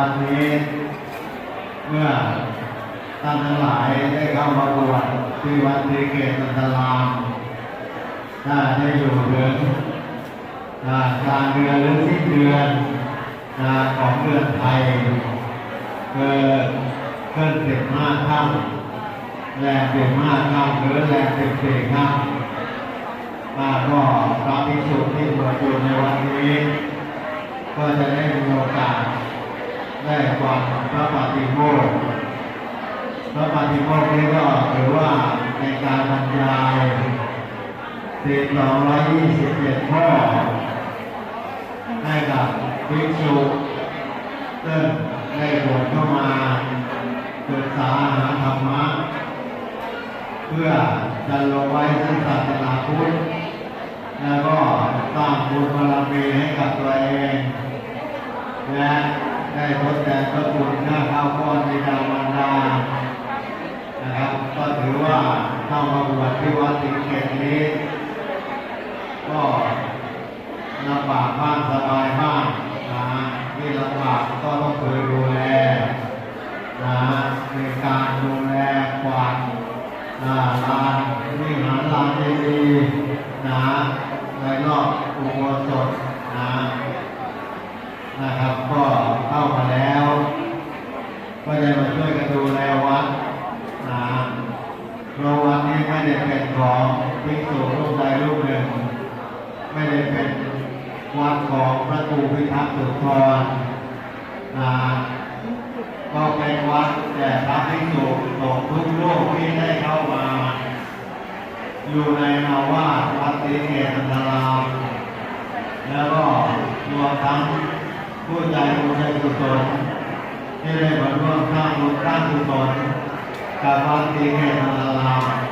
วันนี้ เมื่อท่านทั้งหลายได้เข้ามาบวชที่วัดศรีเกตันตรามถ้าได้อยู่ถึงอ่ากลางเดือนหรือสิ้นเดือนของเดือนไทยเกิดขึ้นสิบห้าค่ำแรมสิบห้าค่ำหรือแรมสิบสี่ค่ำอ่าก็พระภิกษุที่บวชอยู่ในวันนี้ ก็จะได้มีโอกาส ได้ฟังพระปฏิโมกข์พระปฏิโมกข์นี้ก็ถือว่าในการบรรยายสิบสองร้อยยี่สิบเจ็ดข้อให้กับภิกษุซึ่งได้บวชเข้ามาศึกษาหาธรรมะ เพื่อจะลงไว้ซึ่งศาสนาพุทธแล้วก็สร้างบุญบารมีให้กับตัวเองและ ได้ทดแทนพระคุณหน้าข้าวก้อนในดาวมันดานะครับก็ถือว่าเข้ามาบวชที่วัดสิงห์เกตนี้ก็ลำบากบ้างสบายบ้างนะที่ลำบากก็ต้องเคยดูแลนะในการดูแลกวาดนะลานวิหารลานเจดีย์นะในรอบอุโบสถนะนะครับ ก็เข้ามาแล้ว ก็จะมาช่วยกันดูแลวัดนะเพราะวัดนี้ไม่ได้เป็นของภิกษุรูปใดรูปหนึ่ง ไม่ได้เป็นวัดของพระครูพิทักษ์สุนทรนะ ในวัดแต่พระภิกษุของทุกโลกที่ได้เข้ามา อยู่ในนาวาวัดติเกตันตรามแล้วก็รวมทั้งผู้ใจบุญใจกุศลที่ได้บรรลุข้างบุญสร้ามกุศลกับวัดติเกตันตราม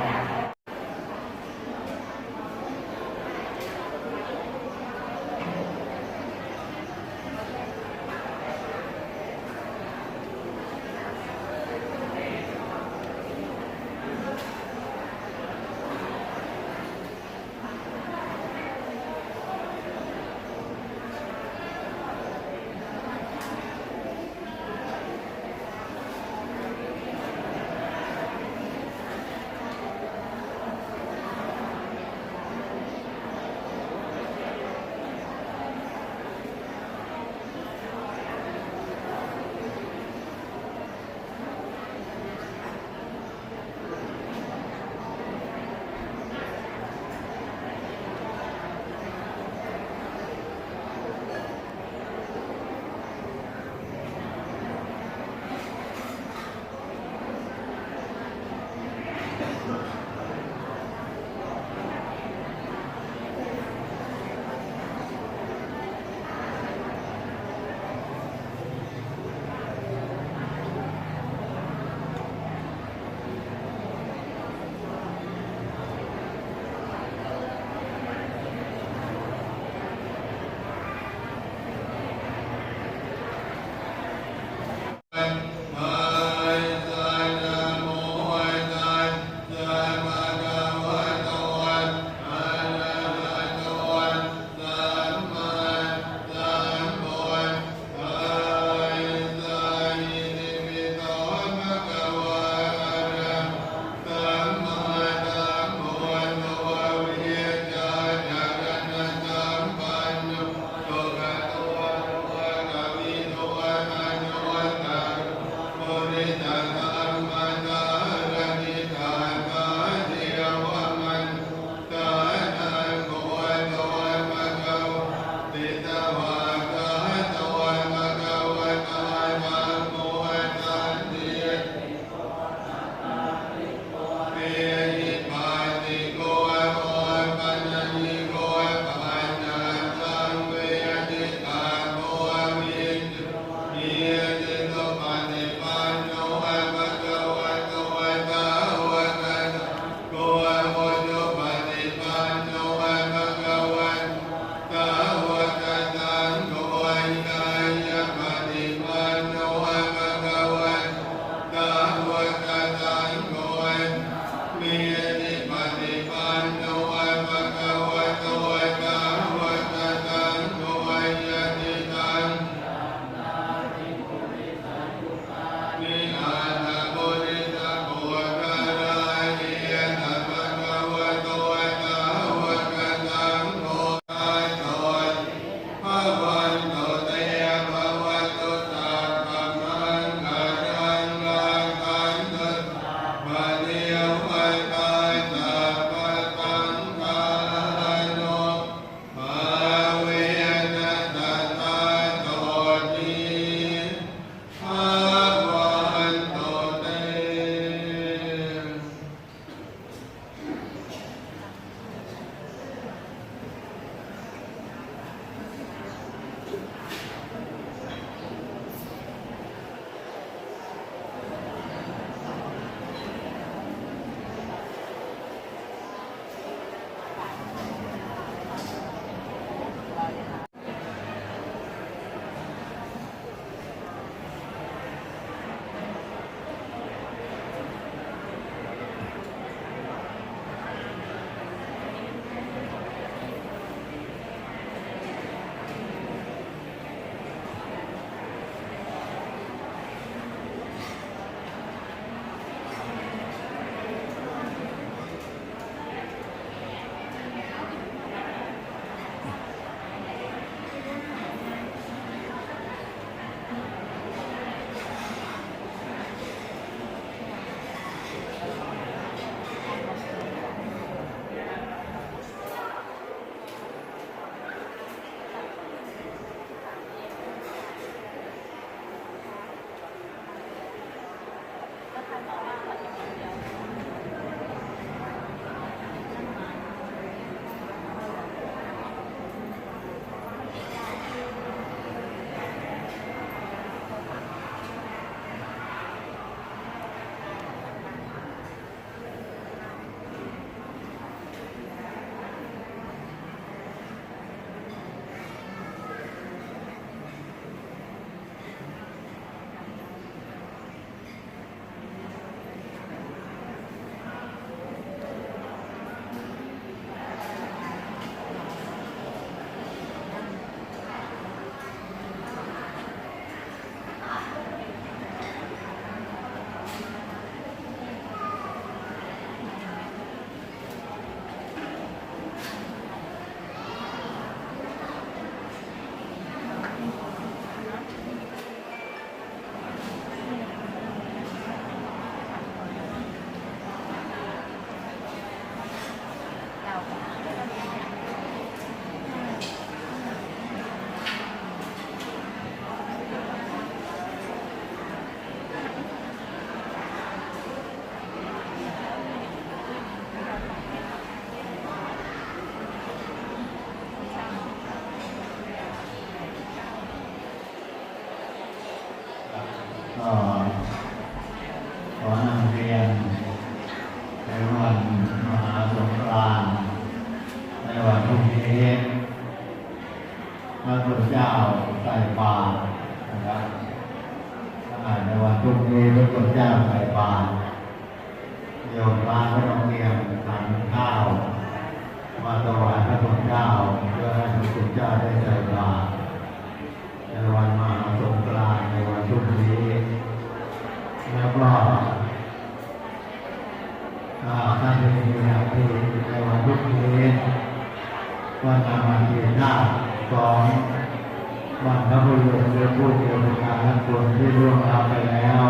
ล่วงรับไปแล้ว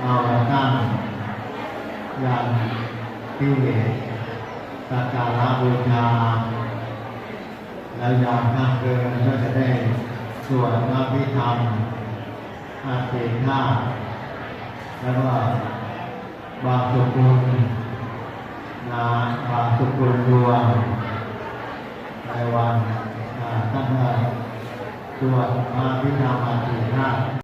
เอามาตั้งยันที่สักการะบูชาแล้วยามข้าเกินก็จะได้ส่วนพระพิธรรมอาเสนาแล้ว่าบางสุกุลนาบางสุกุลดวงในวันตั้งแต่ ส่วดมาพิธามาเทนา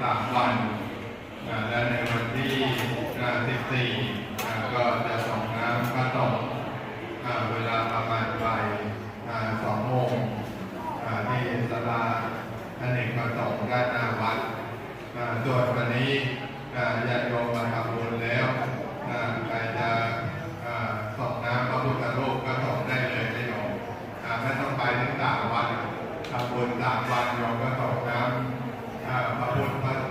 สามวันและในวันที่14ก็จะส่งน้ำพระตกเวลาประมาณบ่ายสโมงที่สลาอเนกพระสงด้านหน้าวัดส่วนวันนี้ญาติโยมมาทำบุญแล้วใครจะส่งน้ำพระพุทธรูปก็ส่งได้เลยไม่โยมไม่ต้องไปถึงต่างวันทำบุญต่างวันโยมก็ส่งน้ำ à, mà một mà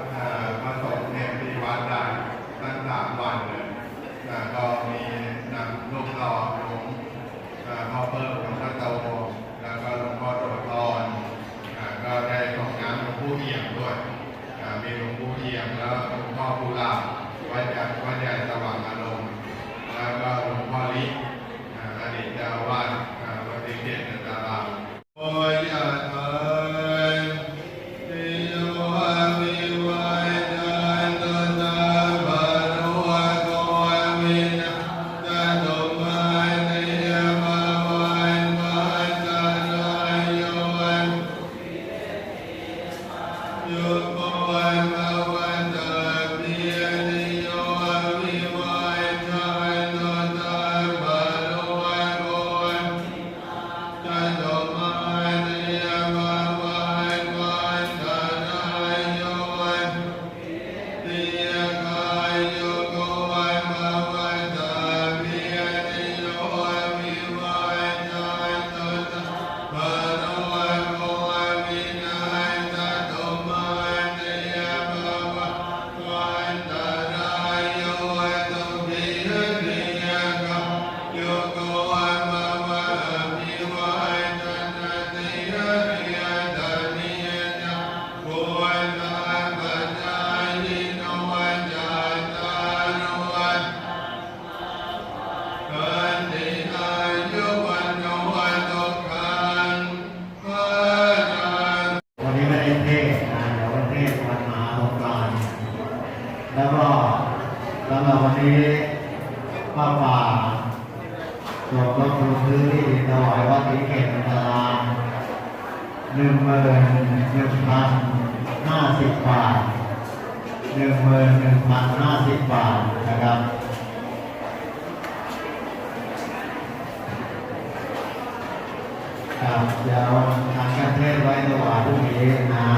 ครับเดี๋ยวทางการเทศไว้ถวางพรุ่งนี้นะ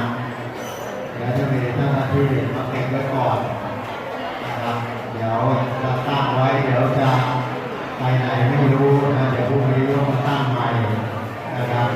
เดี๋ยวจะมีเจ้าหน้าที่มาเก็บไว้ก่อนนะครับเดี๋ยวจะตั้งไว้เดี๋ยวจะไปไหนไม่รู้นะเดี๋ยวพรุ่งนี้ต้องมาตั้งใหม่นะครับ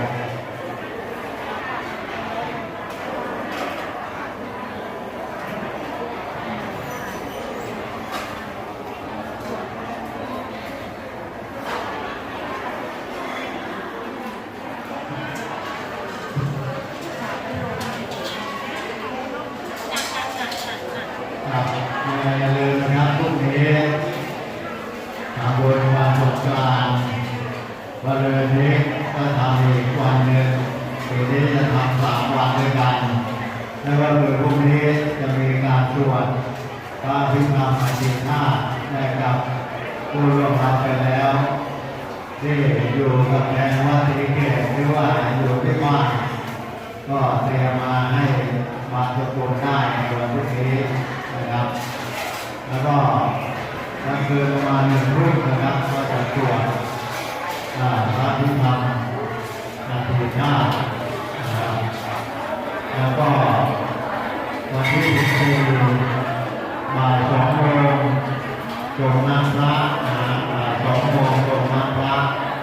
ที่อยู่กับแทนวัดศรีเกตหรือว่าอยู่ที่บ้านก็เตรียมมาให้มาสวดได้ในวันพรุ่งนี้นะครับ แล้วก็กลางคืนประมาณหนึ่งรุ่งนะครับก็จะตรวจพระพิธรรมนาทีหน้านะครับแล้วก็วันที่สิบสี่บ่ายสองโมงจงนั่งพระ Có một.